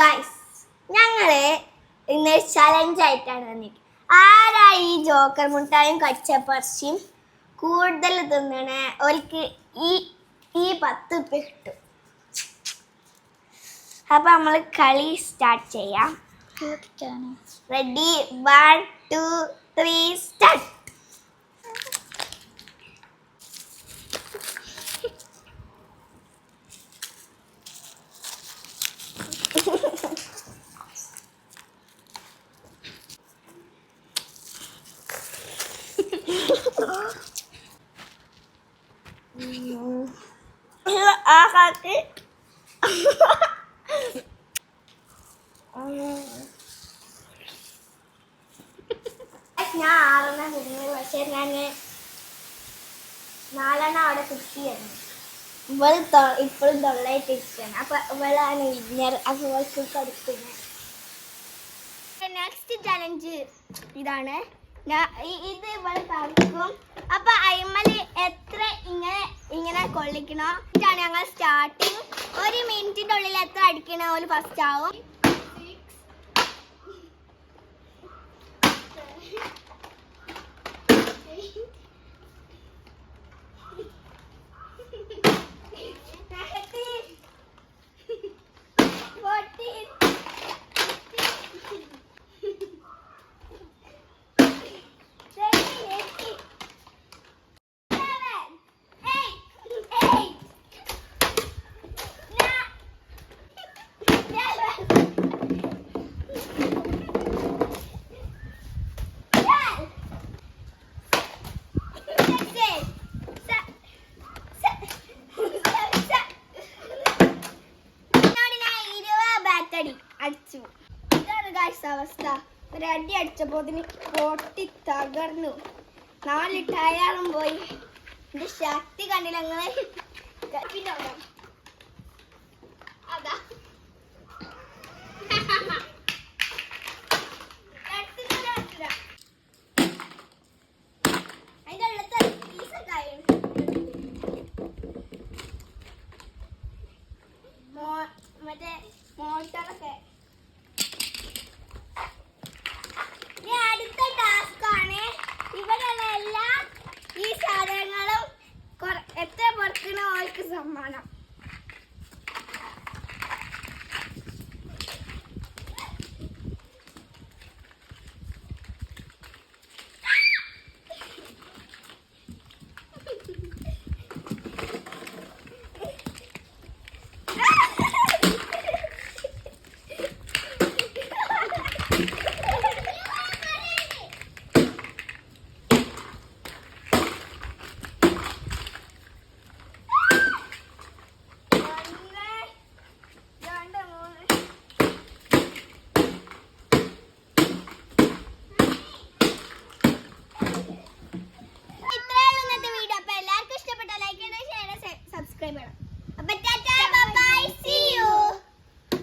Guys ഞങ്ങൾ ഇന്ന് challenge ആയിട്ടാണ് വന്നിട്ട്. ആരാ ഈ ജോക്കർ മുട്ടായും കച്ചപ്പറച്ചിയും കൂടുതൽ തിന്നണ? ഓൽക്ക് ഈ ഈ പത്ത് ഉപ്പ് കിട്ടും. അപ്പൊ നമ്മൾ കളി സ്റ്റാർട്ട് ചെയ്യാം. Ready one two three start കാക്ക് ഞാൻ ആറെണ്ണം കുടുങ്ങി പക്ഷെ ഞാൻ നാലെണ്ണം അവിടെ കുത്തിയായിരുന്നു ഇവൾ ഇപ്പോഴും തൊള്ളായിട്ട് ഇരിക്കുകയാണ് അപ്പൊ ഇവളാണ് വിന്നർ അപ്പൊ ഇവൾക്ക് കൊടുക്കുന്നത് നെക്സ്റ്റ് ചലഞ്ച് ഇതാണ് ഇത് ഇവൾ തറക്കും അപ്പൊ അയിമൽ എത്ര ഇങ്ങനെ ഇങ്ങനെ കൊള്ളിക്കണോ? ഇതാണ് ഞങ്ങൾ സ്റ്റാർട്ടിങ് ഒരു മിനിറ്റിന്റെ ഉള്ളിൽ എത്ര അടിക്കണോ? ഒരു ഫസ്റ്റ് ആവും. അടിച്ചു. ഇതാണ് ഗായ്സ് അവസ്ഥ. ഒരു അടി അടിച്ചപ്പോ അതിന് പൊട്ടി തകർന്നു. നാല് ടയറും പോയി. എന്റെ ശക്തി കണ്ടില്ല നിങ്ങൾ. പിന്നെ 上妈呀